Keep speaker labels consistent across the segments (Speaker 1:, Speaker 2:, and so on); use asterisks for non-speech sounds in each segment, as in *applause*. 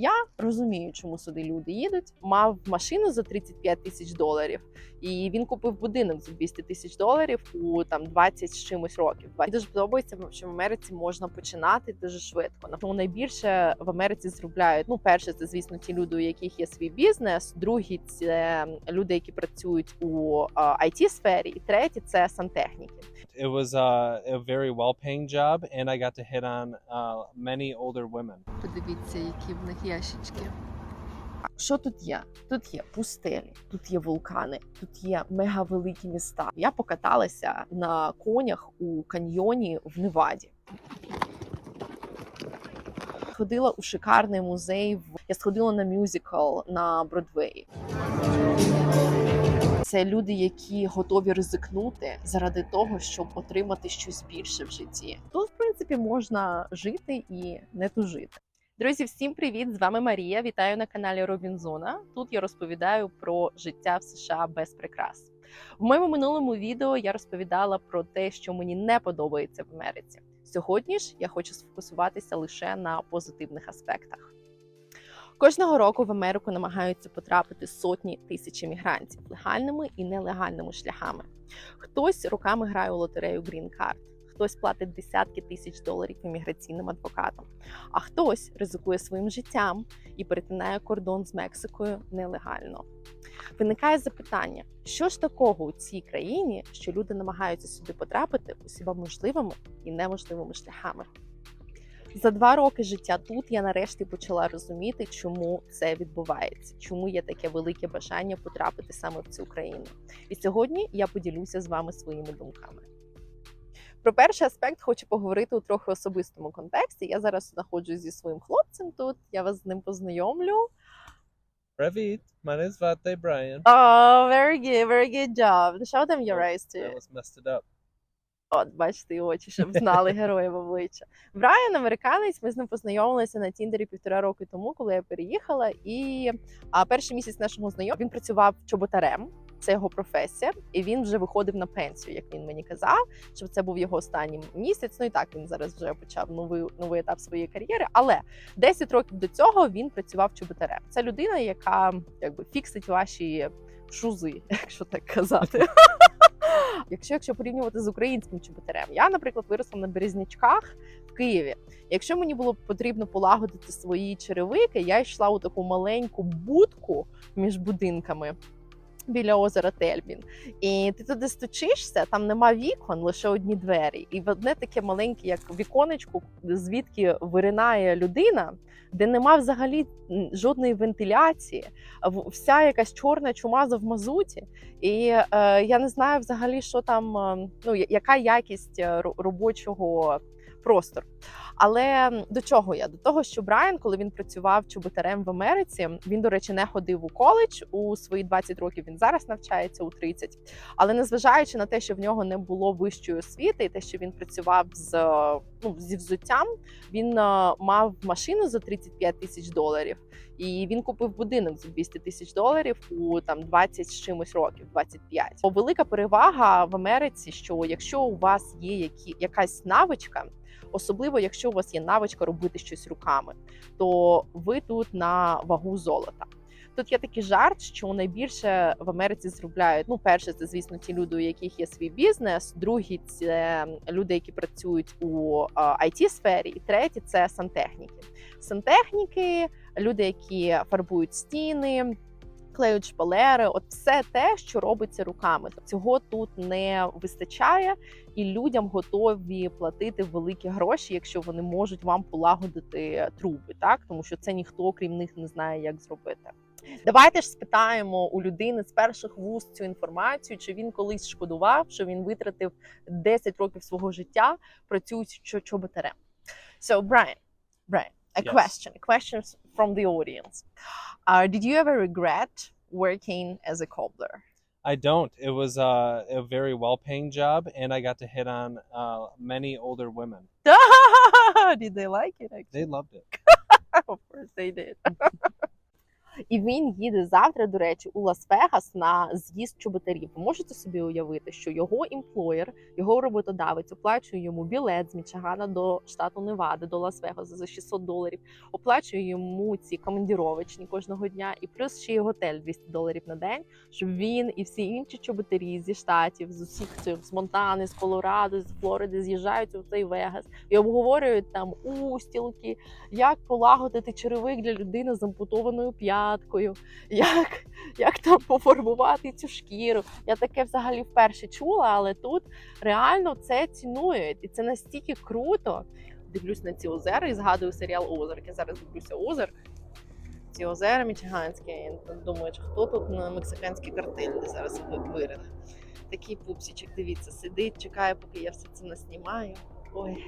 Speaker 1: Я розумію, чому сюди люди їдуть. Мав машину за 35 тисяч доларів, і він купив будинок за 200 тисяч доларів у там 20 з чимось років. Мені дуже подобається, що в Америці можна починати дуже швидко. Тому найбільше в Америці зробляють. Ну, перше, це звісно ті люди, у яких є свій бізнес. Другі це люди, які працюють у it сфері, і треті це сантехніки.
Speaker 2: It was uh, a very well-paying job, and I got to hit on uh, many older women.
Speaker 3: Подивіться, які в них ящички.
Speaker 1: Що тут є? Тут є пустелі, тут є вулкани, тут є мегавеликі міста. Я покаталася на конях у каньйоні в Неваді. Ходила у шикарний музей. в- Я сходила на мюзикл на Бродвеї. Це люди, які готові ризикнути заради того, щоб отримати щось більше в житті. Тут, в принципі, можна жити і не тужити. Друзі, всім привіт! З вами Марія. Вітаю на каналі Робінзона. Тут я розповідаю про життя в США без прикрас. В моєму минулому відео я розповідала про те, що мені не подобається в Америці. Сьогодні ж я хочу сфокусуватися лише на позитивних аспектах. Кожного року в Америку намагаються потрапити сотні тисяч мігрантів легальними і нелегальними шляхами. Хтось роками грає у лотерею Green Card, хтось платить десятки тисяч доларів імміграційним адвокатам, а хтось ризикує своїм життям і перетинає кордон з Мексикою нелегально. Виникає запитання, що ж такого у цій країні, що люди намагаються сюди потрапити усіма можливими і неможливими шляхами. За два роки життя тут я нарешті почала розуміти, чому це відбувається, чому є таке велике бажання потрапити саме в цю країну. І сьогодні я поділюся з вами своїми думками. Про перший аспект хочу поговорити у трохи особистому контексті. Я зараз знаходжусь зі своїм хлопцем тут. Я вас з ним познайомлю.
Speaker 2: Привіт, мене звати Brian.
Speaker 1: Oh, very good, very good job. Show them your eyes
Speaker 2: I
Speaker 1: too.
Speaker 2: almost messed it up.
Speaker 1: От, бачите, і очі, щоб знали героїв обличчя. Брайан, американець, ми з ним познайомилися на Тіндері півтора роки тому, коли я переїхала. І а, перший місяць нашого знайомства він працював чоботарем. Це його професія, і він вже виходив на пенсію, як він мені казав, що це був його останній місяць. Ну і так він зараз вже почав новий новий етап своєї кар'єри. Але 10 років до цього він працював чоботарем. Це людина, яка якби фіксить ваші шузи, *laughs* якщо так казати. Якщо якщо порівнювати з українським чоботарем, я, наприклад, виросла на березнячках в Києві. Якщо мені було потрібно полагодити свої черевики, я йшла у таку маленьку будку між будинками. Біля озера Тельбін, і ти туди стучишся, там нема вікон, лише одні двері, і в одне таке маленьке, як віконечко, звідки виринає людина, де нема взагалі жодної вентиляції, вся якась чорна чумаза в мазуті. І е, я не знаю взагалі, що там, е, ну яка якість е, робочого простору. Але до чого я? До того, що Брайан, коли він працював чоботарем в Америці, він, до речі, не ходив у коледж у свої 20 років. Він зараз навчається у 30. Але незважаючи на те, що в нього не було вищої освіти, і те, що він працював з е, ну зі взуттям, він е, мав машину за 35 тисяч доларів. І він купив будинок за 200 тисяч доларів у там 20 з чимось років, 25. Бо велика перевага в Америці, що якщо у вас є які, якась навичка, особливо якщо у вас є навичка робити щось руками, то ви тут на вагу золота. Тут є такий жарт, що найбільше в Америці зробляють. Ну, перше, це звісно ті люди, у яких є свій бізнес. Другі це люди, які працюють у it сфері, і треті це сантехніки. Сантехніки, люди, які фарбують стіни. Клеють шпалери, от все те, що робиться руками. Цього тут не вистачає, і людям готові платити великі гроші, якщо вони можуть вам полагодити труби, так тому що це ніхто крім них не знає, як зробити. Давайте ж спитаємо у людини з перших вуст цю інформацію, чи він колись шкодував, що він витратив 10 років свого життя працюючи чо- чоботарем. So, Brian, Brian, a
Speaker 2: Yes.
Speaker 1: question, a question from the audience. Uh, did you ever regret working as a cobbler?
Speaker 2: I don't. It was uh, a very well-paying job, and I got to hit on uh, many older women. *laughs*
Speaker 1: did they like it? Actually?
Speaker 2: They loved it. *laughs*
Speaker 1: of course they did. *laughs* і він їде завтра, до речі, у Лас-Вегас на з'їзд чоботарів. Ви можете собі уявити, що його імплоєр, його роботодавець оплачує йому білет з Мічигана до штату Невади, до Лас-Вегаса за 600 доларів, оплачує йому ці командіровочні кожного дня, і плюс ще й готель 200 доларів на день, щоб він і всі інші чоботарі зі штатів, з усіх цих з Монтани, з Колорадо, з Флориди з'їжджають у цей Вегас і обговорюють там устілки, як полагодити черевик для людини з ампутованою п'яткою, як, як там пофарбувати цю шкіру. Я таке взагалі вперше чула, але тут реально це цінують, і це настільки круто. Дивлюсь на ці озера і згадую серіал Озерк. Я зараз дивлюся Озерк. Ці озера мічиганські. Я думаю, хто тут на мексиканський картель зараз вирине. Такий пупсічик, дивіться, сидить, чекає, поки я все це наснімаю. Ой.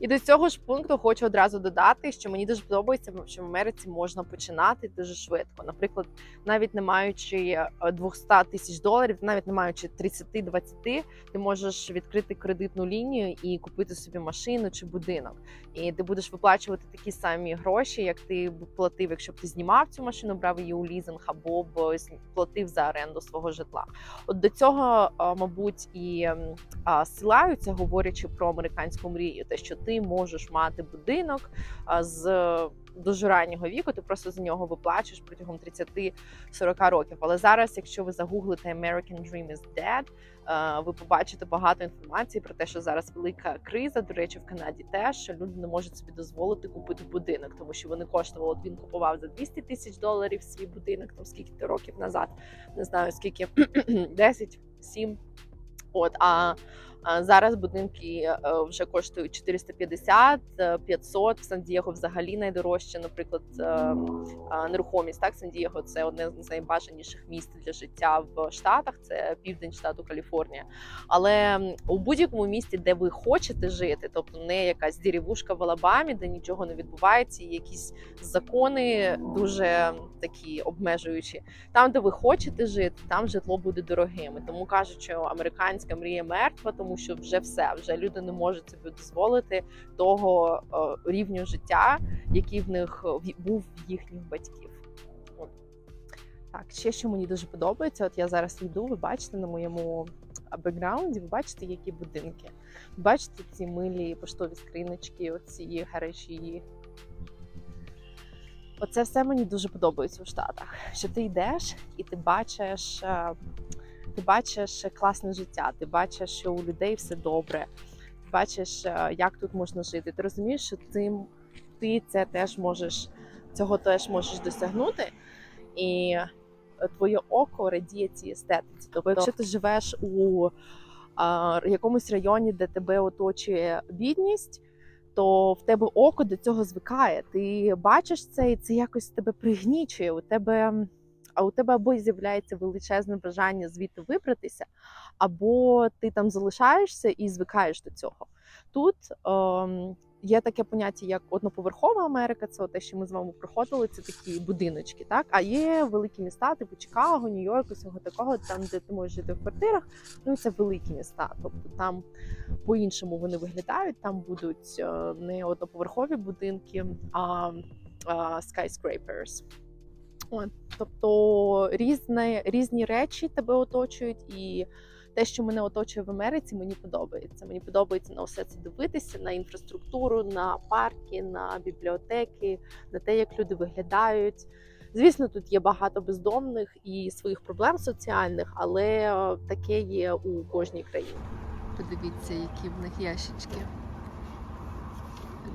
Speaker 1: І до цього ж пункту хочу одразу додати, що мені дуже подобається, що в Америці можна починати дуже швидко. Наприклад, навіть не маючи е, 200 тисяч доларів, навіть не маючи 30-20, ти можеш відкрити кредитну лінію і купити собі машину чи будинок. І ти будеш виплачувати такі самі гроші, як ти б платив, якщо б ти знімав цю машину, брав її у лізинг або б платив за оренду свого житла. От до цього, мабуть, і силаються, говорячи про американську мрію, те, що ти можеш мати будинок з дуже раннього віку, ти просто за нього виплачуєш протягом 30-40 років. Але зараз, якщо ви загуглите American Dream is Dead, ви побачите багато інформації про те, що зараз велика криза. До речі, в Канаді теж що люди не можуть собі дозволити купити будинок, тому що вони коштували. Він купував за 200 тисяч доларів свій будинок, там скільки років назад, не знаю скільки *clears throat* 10, 7. От а зараз будинки е, вже коштують 450, е, 500. В Сан-Дієго взагалі найдорожче, наприклад, е, нерухомість. Так, Сан-Дієго це одне з найбажаніших місць для життя в Штатах. Це південь штату Каліфорнія. Але у будь-якому місті, де ви хочете жити, тобто не якась деревушка в Алабамі, де нічого не відбувається, і якісь закони дуже такі обмежуючі. Там, де ви хочете жити, там житло буде дорогим. Тому кажуть, що американська мрія мертва, тому що вже все, вже люди не можуть собі дозволити того е, рівню життя, який в них е, був в їхніх батьків. От. Так, ще що мені дуже подобається. От я зараз йду, ви бачите на моєму бекграунді, ви бачите, які будинки. Ви бачите ці милі поштові скриночки, оці гаражі. Оце все мені дуже подобається у Штатах. Що ти йдеш і ти бачиш, е, ти бачиш класне життя, ти бачиш, що у людей все добре, ти бачиш, е, як тут можна жити. Ти розумієш, що ти, ти це теж можеш, цього теж можеш досягнути. І е, твоє око радіє цій естетиці. Тобто, якщо ти живеш у а, якомусь районі, де тебе оточує бідність, то в тебе око до цього звикає. Ти бачиш це, і це якось тебе пригнічує. У тебе, а у тебе або з'являється величезне бажання звідти вибратися, або ти там залишаєшся і звикаєш до цього. Тут ем, є таке поняття, як одноповерхова Америка, це те, що ми з вами проходили, це такі будиночки. Так, а є великі міста, типу Чикаго, Нью-Йорк, усього такого, там, де ти можеш жити в квартирах. Ну це великі міста. Тобто там по-іншому вони виглядають. Там будуть е, не одноповерхові будинки, а, а skyscrapers. От, тобто різні, різні речі тебе оточують, і те, що мене оточує в Америці, мені подобається. Мені подобається на все це дивитися, на інфраструктуру, на парки, на бібліотеки, на те, як люди виглядають. Звісно, тут є багато бездомних і своїх проблем соціальних, але е, таке є у кожній країні.
Speaker 3: Подивіться, які в них ящички.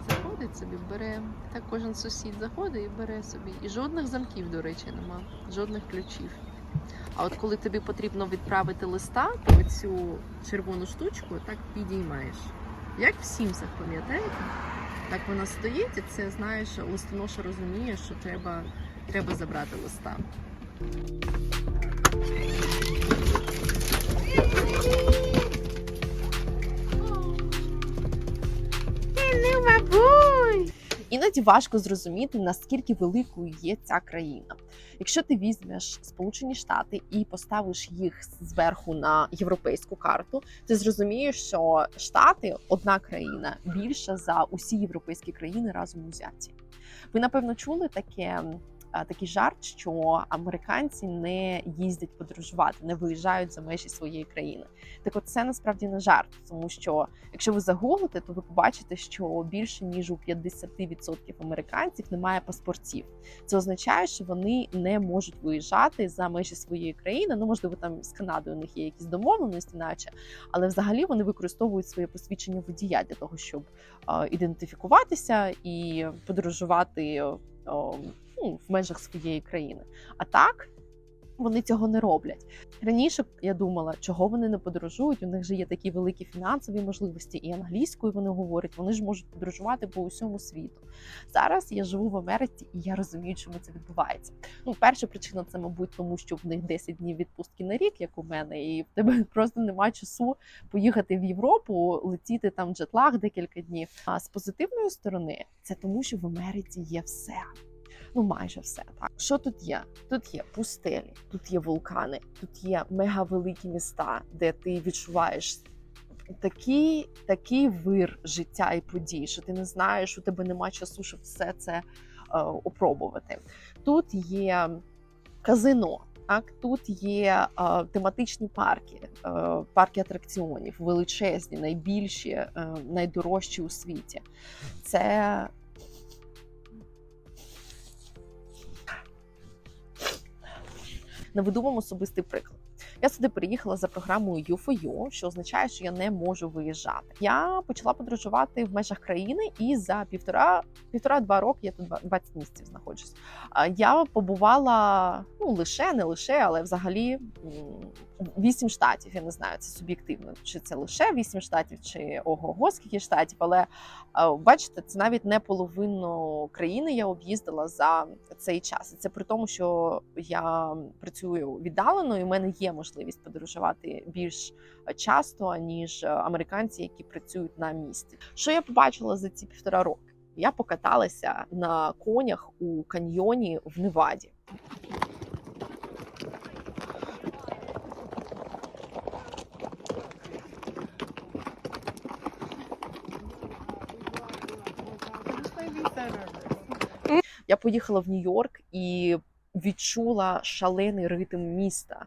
Speaker 3: Заходить собі, бере. Так кожен сусід заходить і бере собі. І жодних замків, до речі, нема, жодних ключів. А от коли тобі потрібно відправити листа, то цю червону штучку так підіймаєш. Як в Сімсах, пам'ятаєте? Так вона стоїть, і це знаєш, листоноша розуміє, що треба, треба забрати листа.
Speaker 1: Іноді важко зрозуміти, наскільки великою є ця країна. Якщо ти візьмеш Сполучені Штати і поставиш їх зверху на європейську карту, ти зрозумієш, що Штати одна країна більша за усі європейські країни разом узяті. Ви напевно чули таке такий жарт, що американці не їздять подорожувати, не виїжджають за межі своєї країни. Так, от це насправді не жарт, тому що якщо ви загуглите, то ви побачите, що більше ніж у 50% американців немає паспортів. Це означає, що вони не можуть виїжджати за межі своєї країни. Ну можливо, там з Канадою у них є якісь домовленості, наче, але взагалі вони використовують своє посвідчення водія для того, щоб е, ідентифікуватися і подорожувати е, ну, в межах своєї країни. А так. Вони цього не роблять раніше. Я думала, чого вони не подорожують. У них же є такі великі фінансові можливості, і англійською вони говорять. Вони ж можуть подорожувати по усьому світу. Зараз я живу в Америці, і я розумію, чому це відбувається. Ну, перша причина це, мабуть, тому що в них 10 днів відпустки на рік, як у мене, і в тебе *laughs* просто немає часу поїхати в Європу, летіти там джетлаг декілька днів. А з позитивної сторони, це тому, що в Америці є все. Ну, майже все так. Що тут є? Тут є пустелі, тут є вулкани, тут є мегавеликі міста, де ти відчуваєш такий, такий вир життя і подій, що ти не знаєш, у тебе немає часу, щоб все це е, опробувати. Тут є казино. Так, тут є е, тематичні парки, е, парки атракціонів, величезні, найбільші, е, найдорожчі у світі. Це Наведу вам особистий приклад. Я сюди приїхала за програмою U4U, що означає, що я не можу виїжджати. Я почала подорожувати в межах країни, і за півтора півтора-два роки я тут 20 місяців знаходжусь. Я побувала ну лише не лише, але взагалі вісім штатів. Я не знаю, це суб'єктивно, чи це лише вісім штатів, чи ого-го, скільки штатів. Але бачите, це навіть не половину країни я об'їздила за цей час. Це при тому, що я працюю віддалено, і в мене є можливість подорожувати більш часто ніж американці, які працюють на місці. Що я побачила за ці півтора роки? Я покаталася на конях у каньйоні в Неваді. Я поїхала в Нью-Йорк і відчула шалений ритм міста.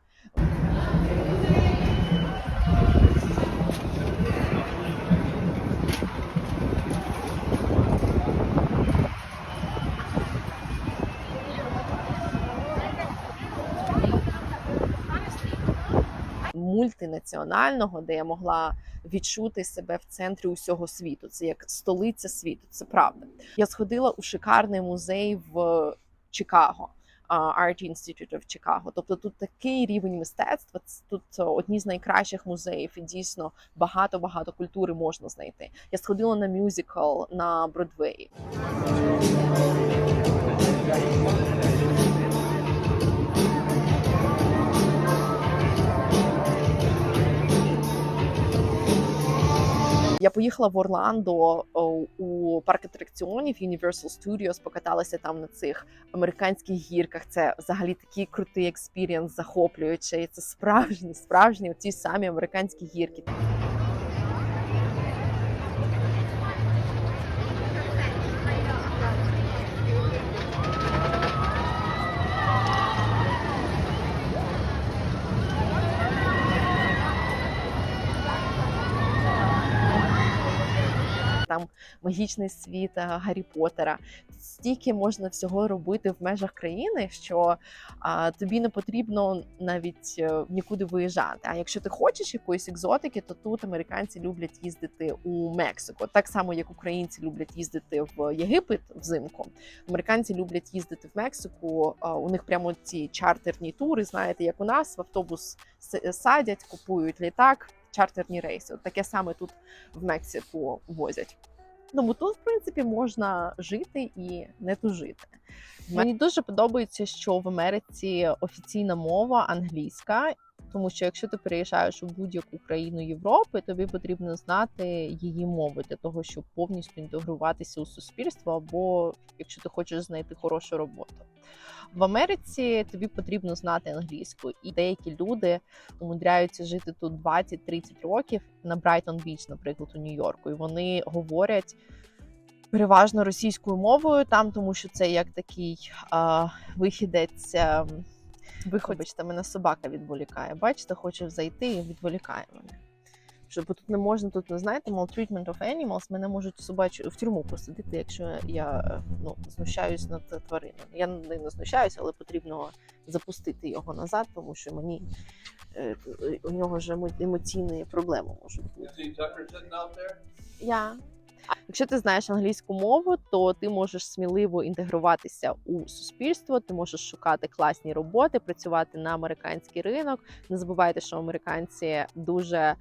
Speaker 1: Мультинаціонального, де я могла відчути себе в центрі усього світу. Це як столиця світу. Це правда. Я сходила у шикарний музей в Чикаго. Art Institute of Chicago. Тобто тут такий рівень мистецтва. Тут одні з найкращих музеїв, і дійсно багато багато культури можна знайти. Я сходила на мюзикл на Бродвеї. Я поїхала в Орландо у парк атракціонів Universal Studios, покаталася там на цих американських гірках. Це взагалі такий крутий експірієнс, захоплюючий. Це справжні, справжні ті самі американські гірки. Там магічний світ е, Гаррі Поттера. Стільки можна всього робити в межах країни, що а, тобі не потрібно навіть е, нікуди виїжджати. А якщо ти хочеш якоїсь екзотики, то тут американці люблять їздити у Мексику, так само як українці люблять їздити в Єгипет взимку. Американці люблять їздити в Мексику. А, у них прямо ці чартерні тури. Знаєте, як у нас в автобус садять, купують літак чартерні рейси. От таке саме тут в Мексику возять. Тому тут, в принципі, можна жити і не тужити. Мені дуже подобається, що в Америці офіційна мова англійська, тому що якщо ти переїжджаєш у будь-яку країну Європи, тобі потрібно знати її мови для того, щоб повністю інтегруватися у суспільство, або якщо ти хочеш знайти хорошу роботу. В Америці тобі потрібно знати англійську, і деякі люди умудряються жити тут 20-30 років на Брайтон Біч, наприклад, у Нью-Йорку, і вони говорять переважно російською мовою там, тому що це як такий а, вихідець. А, Вибачте, мене собака відволікає. Бачите, хоче зайти і відволікає мене. Що бо тут не можна, тут не знаєте, maltreatment of animals, мене можуть собачу в тюрму посадити, якщо я е, ну, знущаюсь над тваринами. Я не знущаюсь, але потрібно запустити його назад, тому що мені е, у нього ж емоційні проблеми можуть бути.
Speaker 2: see
Speaker 1: Якщо ти знаєш англійську мову, то ти можеш сміливо інтегруватися у суспільство, ти можеш шукати класні роботи, працювати на американський ринок. Не забувайте, що американці дуже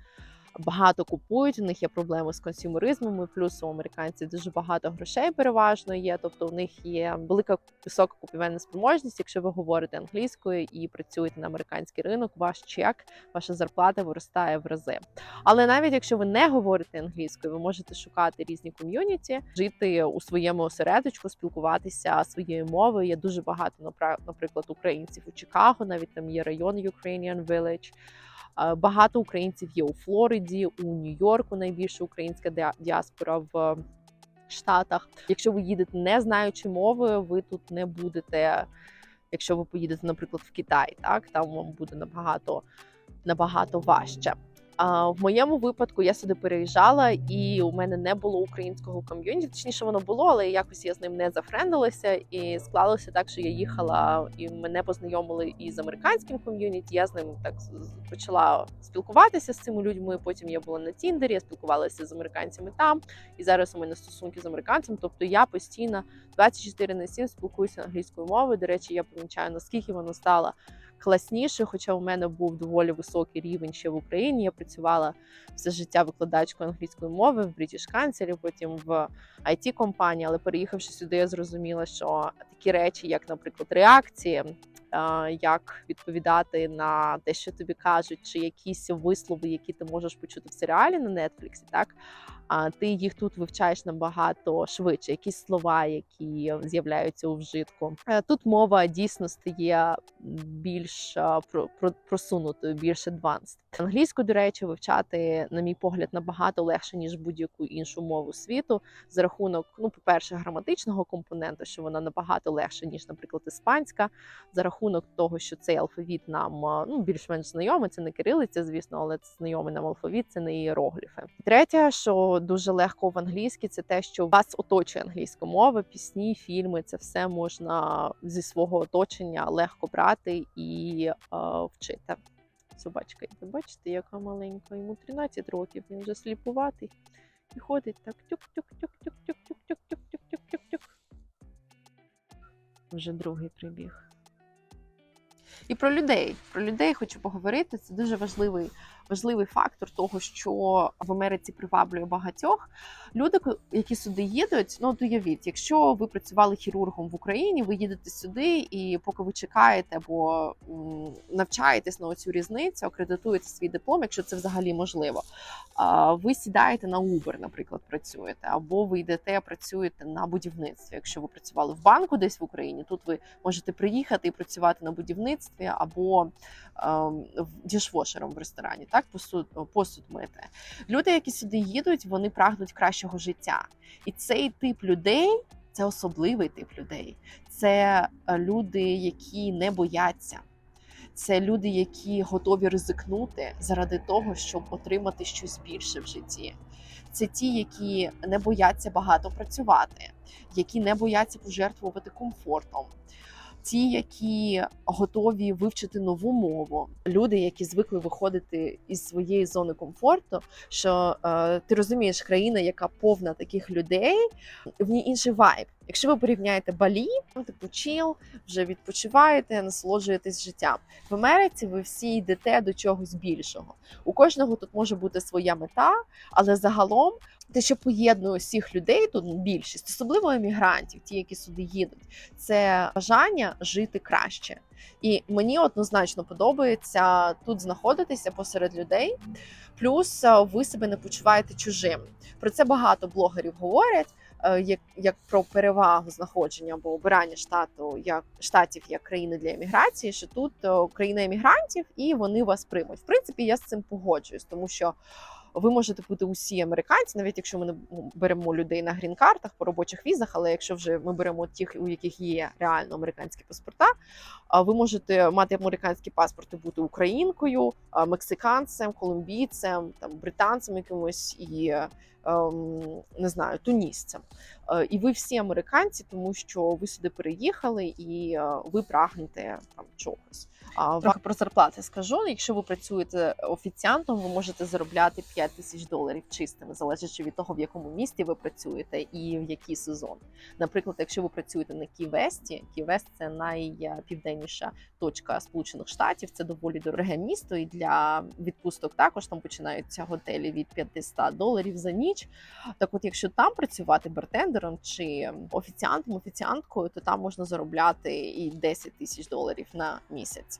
Speaker 1: багато купують. У них є проблеми з консюмеризмом, і плюс у американців дуже багато грошей переважно є. Тобто у них є велика висока купівельна спроможність. Якщо ви говорите англійською і працюєте на американський ринок, ваш чек, ваша зарплата виростає в рази. Але навіть якщо ви не говорите англійською, ви можете шукати різні ком'юніті, жити у своєму осередочку, спілкуватися своєю мовою. Є дуже багато наприклад, українців у Чикаго, навіть там є район Ukrainian Village. Е, Багато українців є у Флориді, у Нью-Йорку найбільша українська діаспора в Штатах. Якщо ви їдете не знаючи мови, ви тут не будете. Якщо ви поїдете, наприклад, в Китай, так там вам буде набагато набагато важче. А в моєму випадку я сюди переїжджала, і у мене не було українського ком'юніті. Точніше, воно було, але якось я з ним не зафрендилася. І склалося так, що я їхала і мене познайомили із американським ком'юніті. Я з ним так почала спілкуватися з цими людьми. Потім я була на Тіндері, я спілкувалася з американцями там. І зараз у мене стосунки з американцями. Тобто я постійно 24 на 7 спілкуюся англійською мовою. До речі, я помічаю, наскільки вона стала класніше, хоча у мене був доволі високий рівень ще в Україні. Я працювала все життя викладачкою англійської мови в British Council, потім в it компанії але переїхавши сюди, я зрозуміла, що такі речі, як, наприклад, реакції, як відповідати на те, що тобі кажуть, чи якісь вислови, які ти можеш почути в серіалі на Netflix, так а ти їх тут вивчаєш набагато швидше. Якісь слова, які з'являються у вжитку. Е, Тут мова дійсно стає більш про, про, просунутою, більш advanced. Англійську, до речі, вивчати, на мій погляд, набагато легше ніж будь-яку іншу мову світу за рахунок, ну, по-перше, граматичного компоненту, що вона набагато легше, ніж, наприклад, іспанська, за рахунок того, що цей алфавіт нам ну, більш-менш знайомий. Це не кирилиця, звісно, але це знайомий нам алфавіт, це не іерогліфи. Третє, що дуже легко в англійській, це те, що вас оточує англійська мова, пісні, фільми. Це все можна зі свого оточення легко брати і е, вчити. Собачка, йде, бачите, яка маленька, йому 13 років, він вже сліпуватий і ходить так тюк-тюк-тюк-тюк-тюк-тюк-тюк-тюк-тюк-тюк. Вже другий прибіг. І про людей. Про людей хочу поговорити. Це дуже важливий, важливий фактор того, що в Америці приваблює багатьох. Люди, які сюди їдуть, ну уявіть, якщо ви працювали хірургом в Україні, ви їдете сюди, і поки ви чекаєте або навчаєтесь на цю різницю, акредитуєте свій диплом, якщо це взагалі можливо. Ви сідаєте на Uber, наприклад, працюєте, або ви йдете, працюєте на будівництві. Якщо ви працювали в банку десь в Україні, тут ви можете приїхати і працювати на будівництві або ем, дішвошером в ресторані, так посуд, посуд мити. Люди, які сюди їдуть, вони прагнуть кращого життя. І цей тип людей це особливий тип людей. Це е, люди, які не бояться. Це люди, які готові ризикнути заради того, щоб отримати щось більше в житті. Це ті, які не бояться багато працювати, які не бояться пожертвувати комфортом. Ті, які готові вивчити нову мову, люди, які звикли виходити із своєї зони комфорту. Що е, ти розумієш, країна, яка повна таких людей, в ній інший вайб. Якщо ви порівняєте Балі, ну, типу чіл, вже відпочиваєте, насолоджуєтесь життям. В Америці ви всі йдете до чогось більшого. У кожного тут може бути своя мета, але загалом те, що поєднує всіх людей, тут більшість, особливо емігрантів, ті, які сюди їдуть, це бажання жити краще. І мені однозначно подобається тут знаходитися посеред людей. Плюс е, ви себе не почуваєте чужим. Про це багато блогерів говорять. Е, Як, як про перевагу знаходження або обирання штату як штатів як країни для еміграції, що тут е, країна емігрантів і вони вас приймуть. В принципі, я з цим погоджуюсь, тому що ви можете бути усі американці, навіть якщо ми не беремо людей на грін-картах по робочих візах, але якщо вже ми беремо тих, у яких є реально американські паспорта, ви можете мати американський паспорт і бути українкою, мексиканцем, колумбійцем, там британцем якимось і ем, не знаю, тунісцем. Е, І ви всі американці, тому що ви сюди переїхали і е, ви прагнете там чогось. Трохи про зарплати скажу. Якщо ви працюєте офіціантом, ви можете заробляти 5 тисяч доларів чистими, залежачи від того, в якому місті ви працюєте і в який сезон. Наприклад, якщо ви працюєте на Ківесті, Ківест це найпівденніша точка Сполучених Штатів. Це доволі дороге місто, і для відпусток також там починаються готелі від 500 доларів за ніч. Так, от, якщо там працювати бартендером чи офіціантом, офіціанткою, то там можна заробляти і 10 тисяч доларів на місяць.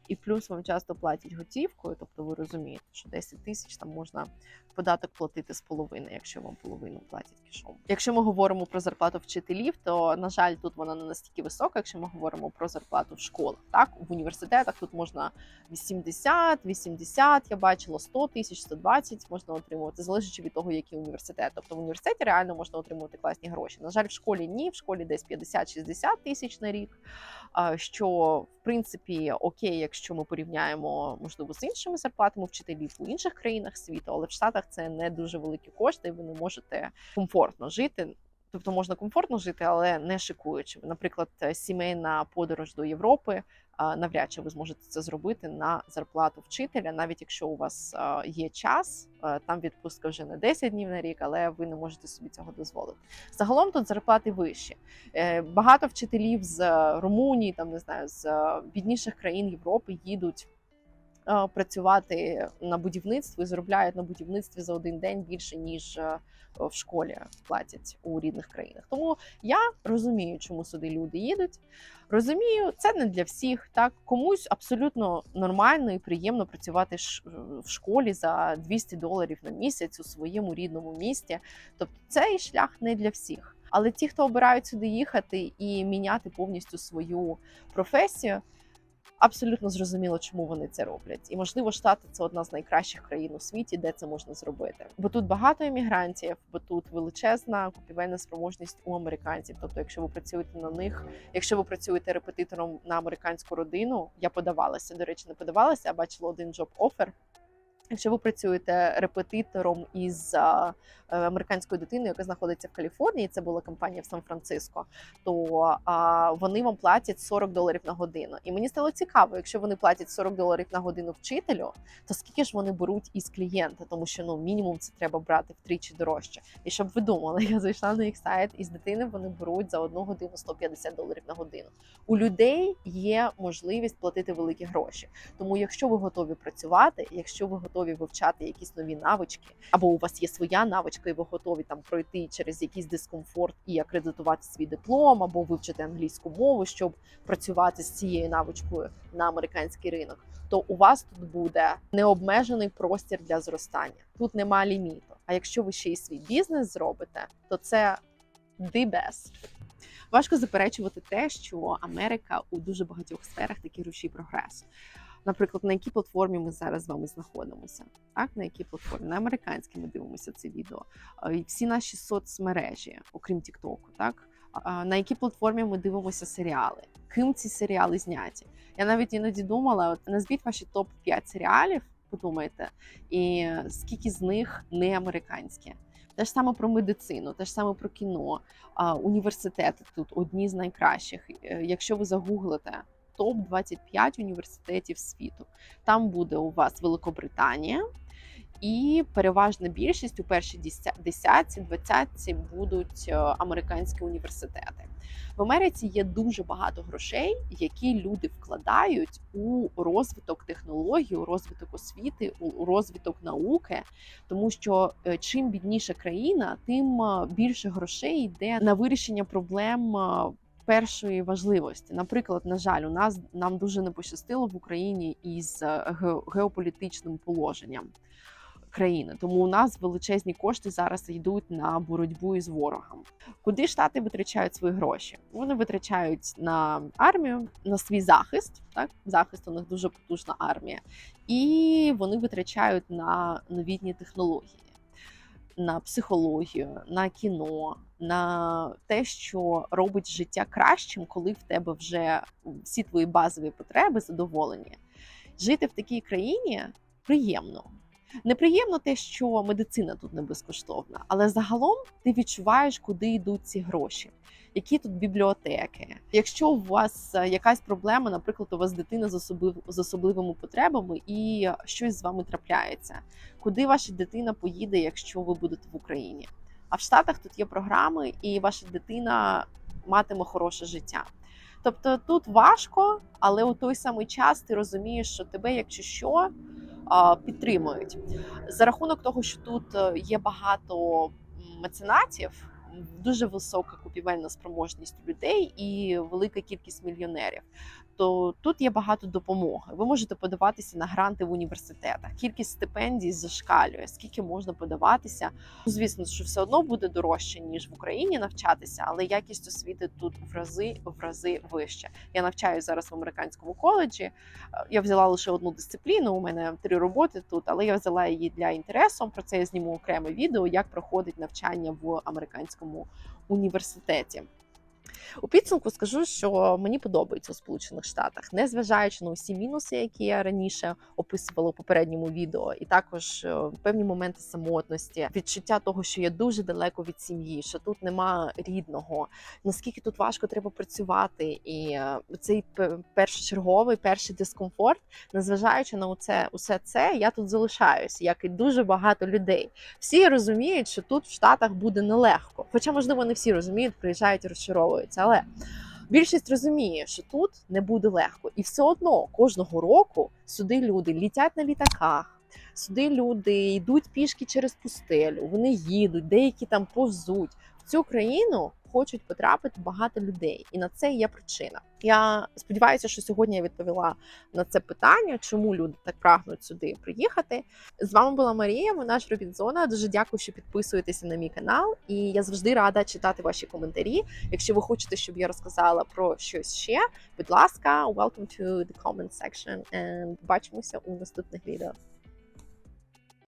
Speaker 1: І плюс вам часто платять готівкою, тобто ви розумієте, що 10 тисяч там можна податок платити з половини, якщо вам половину платять кишом. Якщо ми говоримо про зарплату вчителів, то на жаль, тут вона не настільки висока, якщо ми говоримо про зарплату в школах. Так в університетах тут можна 80, 80, я бачила 100 тисяч, 120 можна отримувати, залежачи від того, який університет. Тобто в університеті реально можна отримувати класні гроші. На жаль, в школі ні, в школі десь 50-60 тисяч на рік. Що в принципі окей, якщо ми порівняємо можливо з іншими зарплатами вчителів у інших країнах світу, але в Штатах це не дуже великі кошти, ви не можете комфортно жити. Тобто можна комфортно жити, але не шикуючи. Наприклад, сімейна подорож до Європи навряд чи ви зможете це зробити на зарплату вчителя, навіть якщо у вас є час, там відпустка вже не 10 днів на рік, але ви не можете собі цього дозволити. Загалом тут зарплати вищі. Е, Багато вчителів з е, Румунії, там не знаю, з е, бідніших країн Європи їдуть. Е, Працювати на будівництві заробляють на будівництві за один день більше ніж е, в школі платять у рідних країнах. Тому я розумію, чому сюди люди їдуть. Розумію, це не для всіх. Так комусь абсолютно нормально і приємно працювати в школі за 200 доларів на місяць у своєму рідному місті. Тобто цей шлях не для всіх. Але ті, хто обирають сюди їхати і міняти повністю свою професію, абсолютно зрозуміло, чому вони це роблять. І можливо, штати це одна з найкращих країн у світі, де це можна зробити. Бо тут багато емігрантів, бо тут величезна купівельна спроможність у американців. Тобто, якщо ви працюєте на них, якщо ви працюєте репетитором на американську родину, я подавалася. До речі, не подавалася, а бачила один джоб офер. Якщо ви працюєте репетитором із е, американською дитиною, яка знаходиться в Каліфорнії, це була компанія в Сан-Франциско, то а, вони вам платять 40 доларів на годину. І мені стало цікаво, якщо вони платять 40 доларів на годину вчителю, то скільки ж вони беруть із клієнта, тому що ну мінімум це треба брати втричі дорожче. І щоб ви думали, *laughs* я зайшла на їх сайт, і з дитини вони беруть за одну годину 150 доларів на годину. У людей є можливість платити великі гроші. Тому, якщо ви готові працювати, якщо ви готові вивчати якісь нові навички, або у вас є своя навичка, і ви готові там пройти через якийсь дискомфорт і акредитувати свій диплом, або вивчити англійську мову, щоб працювати з цією навичкою на американський ринок, то у вас тут буде необмежений простір для зростання. Тут нема ліміту. А якщо ви ще й свій бізнес зробите, то це the best. Важко заперечувати те, що Америка у дуже багатьох сферах такий рушій прогресу. Наприклад, на якій платформі ми зараз з вами знаходимося? Так, на якій платформі? На американській ми дивимося це відео. Всі наші соцмережі, окрім Тіктоку, так на якій платформі ми дивимося серіали? Ким ці серіали зняті? Я навіть іноді думала: от назвіть ваші топ 5 серіалів, подумайте, і скільки з них не американські. Те ж саме про медицину, те ж саме про кіно, університети тут одні з найкращих. Е, Якщо ви загуглите топ 25 університетів світу, там буде у вас Великобританія, і переважна більшість у першій деся- десятці, двадцятці будуть е, американські університети. В Америці є дуже багато грошей, які люди вкладають у розвиток технологій, у розвиток освіти, у розвиток науки, тому що е, чим бідніша країна, тим е, більше грошей йде на вирішення проблем. Першої важливості, наприклад, на жаль, у нас нам дуже не пощастило в Україні із е, геополітичним положенням. країни. Тому у нас величезні кошти зараз йдуть на боротьбу із ворогом. Куди штати витрачають свої гроші? Вони витрачають на армію, на свій захист. Так, захист у них дуже потужна армія, і вони витрачають на новітні технології. На психологію, на кіно, на те, що робить життя кращим, коли в тебе вже всі твої базові потреби задоволені. Жити в такій країні приємно. Неприємно те, що медицина тут не безкоштовна, але загалом ти відчуваєш, куди йдуть ці гроші, які тут бібліотеки. Якщо у вас е, якась проблема, наприклад, у вас дитина з, особив... з особливими потребами і щось з вами трапляється, куди ваша дитина поїде, якщо ви будете в Україні? А в Штатах тут є програми, і ваша дитина матиме хороше життя. Тобто тут важко, але у той самий час ти розумієш, що тебе, якщо що, підтримують. За рахунок того, що тут е, є багато меценатів, дуже висока купівельна спроможність людей і велика кількість мільйонерів. То тут є багато допомоги. Ви можете подаватися на гранти в університетах. Кількість стипендій зашкалює, скільки можна подаватися. Ну, Звісно, що все одно буде дорожче ніж в Україні навчатися, але якість освіти тут в рази в рази вища. Я навчаюся зараз в американському коледжі. Е, Я взяла лише одну дисципліну. У мене три роботи тут, але я взяла її для інтересу. Про це я зніму окреме відео, як проходить навчання в американському університеті. У підсумку скажу, що мені подобається у Сполучених Штатах, незважаючи на усі мінуси, які я раніше описувала у попередньому відео, і також е, певні моменти самотності, відчуття того, що я дуже далеко від сім'ї, що тут нема рідного, наскільки тут важко треба працювати, і е, цей першочерговий перший дискомфорт, незважаючи на усе, усе це, я тут залишаюся, як і дуже багато людей. Всі розуміють, що тут в Штатах буде нелегко. Хоча, можливо, не всі розуміють, приїжджають і розчаровуються. Але більшість розуміє, що тут не буде легко. І все одно кожного року сюди люди літять на літаках. Сюди люди йдуть пішки через пустелю, вони їдуть, деякі там повзуть. В цю країну хочуть потрапити багато людей, і на це є причина. Я сподіваюся, що сьогодні я відповіла на це питання, чому люди так прагнуть сюди приїхати. З вами була Марія, вона ж Робінзона. Дуже дякую, що підписуєтеся на мій канал. І я завжди рада читати ваші коментарі. Якщо ви хочете, щоб я розказала про щось ще, будь ласка, welcome to the comment section and бачимося у наступних відео.